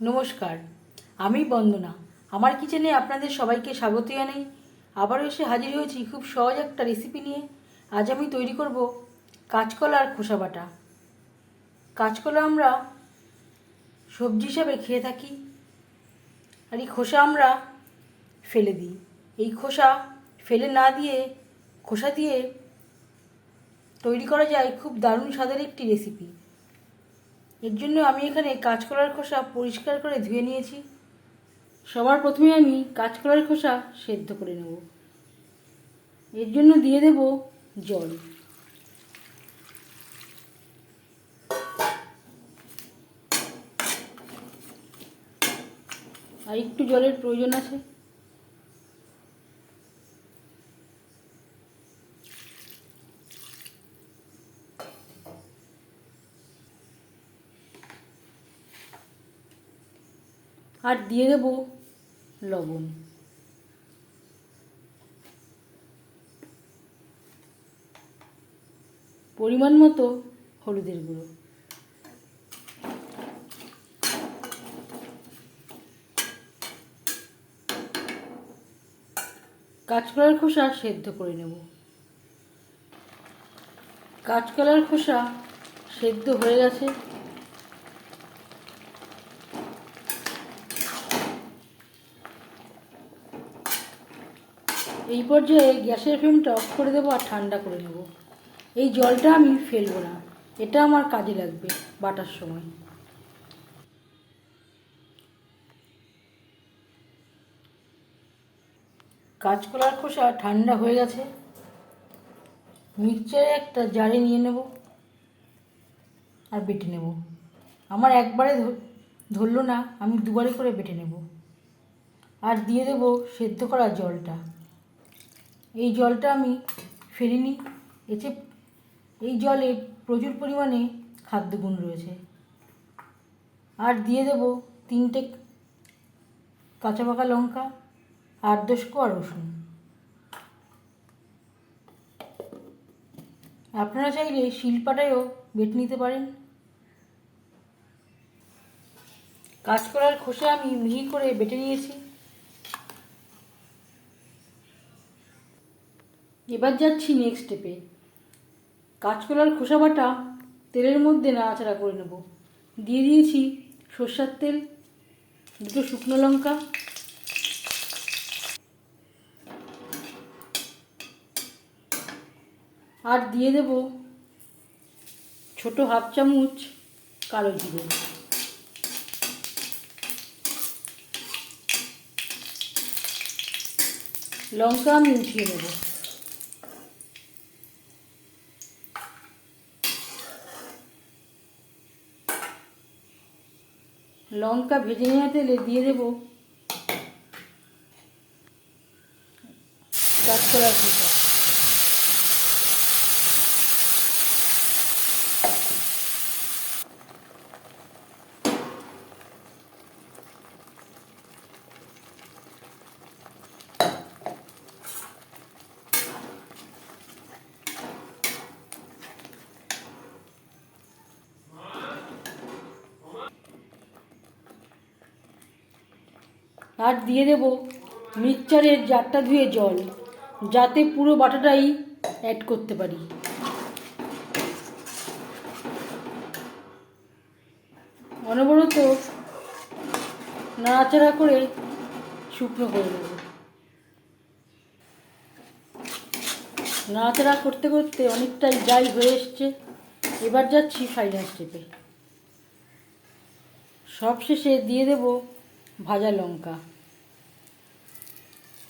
নমস্কার, আমি বন্দনা। আমার কিচেনে আপনাদের সবাইকে স্বাগত জানাই। আবারও এসে হাজির হয়েছি খুব সহজ একটা রেসিপি নিয়ে। আজ আমি তৈরি করব কাঁচকলার খোসা বাটা। কাঁচকলা আমরা সবজি হিসাবে খেয়ে থাকি। আর এই খোসা আমরা ফেলে দিই। এই খোসা ফেলে না দিয়ে, খোসা দিয়ে তৈরি করা যায় খুব দারুণ স্বাদের একটি রেসিপি এর জন্য আমি এখানে কাঁচকলার খোসা পরিষ্কার করে ধুয়ে নিয়েছি। সবার প্রথমে আমি কাঁচকলার খোসা সেদ্ধ করে নেব। এর জন্য দিয়ে দেব জল। আর একটু জলের প্রয়োজন আছে। আর দিয়ে দেব লবণ। পরিমাণ মতো হলুদের গুঁড়ো। কাঁচকলার খোসা সেদ্ধ করে নেব। কাঁচকলার খোসা সেদ্ধ হয়ে গেছে। এই পর্যায়ে গ্যাসের ফ্লেমটা অফ করে দেবো আর ঠান্ডা করে নেব। এই জলটা আমি ফেলব না। এটা আমার কাজে লাগবে বাটার সময়। কাঁচকলার খোসা ঠান্ডা হয়ে গেছে। মিক্সচারে একটা জারে নিয়ে নেব আর বেটে নেব। আমার একবারে ধর- ধরলো না, আমি দুবারে করে বেটে নেব। আর দিয়ে দেব সেদ্ধ করা জলটা। এই জলটা আমি ফেলিনি এতে এই জলে প্রচুর পরিমাণে খাদ্যগুণ রয়েছে। আর দিয়ে দেব তিনটে কাঁচা পাকা লঙ্কা আর দশ কোয়া রসুন। আপনারা চাইলে শিলপাটায়ও বেটে নিতে পারেন। কাঁচকলার খোসা আমি মিহি করে বেটে নিয়েছি। এবার যাচ্ছি নেক্সট স্টেপে কাঁচকলার খোসা বাটা তেলের মধ্যে নাড়াচাড়া করে নেব। দিয়ে দিয়েছি সর্ষার তেল, দুটো শুকনো লঙ্কা। আর দিয়ে দেব ছোট হাফ চামচ কালো জিরে। লঙ্কা আমি উঠিয়ে নেব। লঙ্কা ভেজে নেওয়া তেলে দিয়ে দেব কাঁচকলার খোসা আর দিয়ে দেব। মিক্সচারের জারটা ধুয়ে জল, যাতে পুরো বাটাটাই অ্যাড করতে পারি। অনবরত নাড়াচাড়া করে শুকনো করে দেব নাড়াচাড়া করতে করতে অনেকটাই ড্রাই হয়ে এসছে। এবার যাচ্ছি ফাইনাল স্টেপে সবশেষে দিয়ে দেব ভাজা লঙ্কা।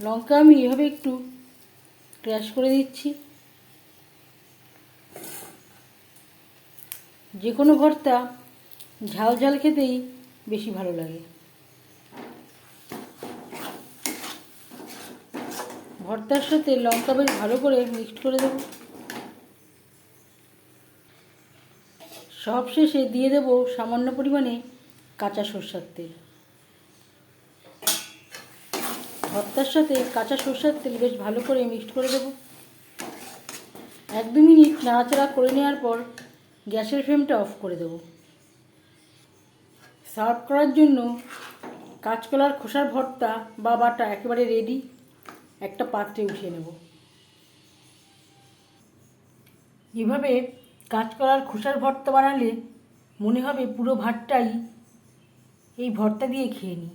লঙ্কা আমি এভাবে একটু ক্র্যাশ করে দিচ্ছি। যে কোনো ভর্তা ঝাল ঝাল খেতেই বেশি ভালো লাগে। ভর্তার সাথে লঙ্কা বেশ ভালো করে মিক্সড করে দেব। সব শেষে দিয়ে দেব সামান্য পরিমাণে কাঁচা সর্ষার তেল। ভর্তার সাথে কাঁচা সর্ষের তেল বেশ ভালো করে মিক্সড করে দেবো। এক দু মিনিট নাড়াচাড়া করে নেওয়ার পর গ্যাসের ফ্লেমটা অফ করে দেবো। সার্ভ করার জন্য কাঁচকলার খোসার ভর্তা বা বাটা একেবারে রেডি একটা পাত্রে উঠিয়ে নেব। এভাবে কাঁচকলার খোসার ভর্তা বানালে মনে হবে পুরো ভাতটাই এই ভর্তা দিয়ে খেয়ে নিই।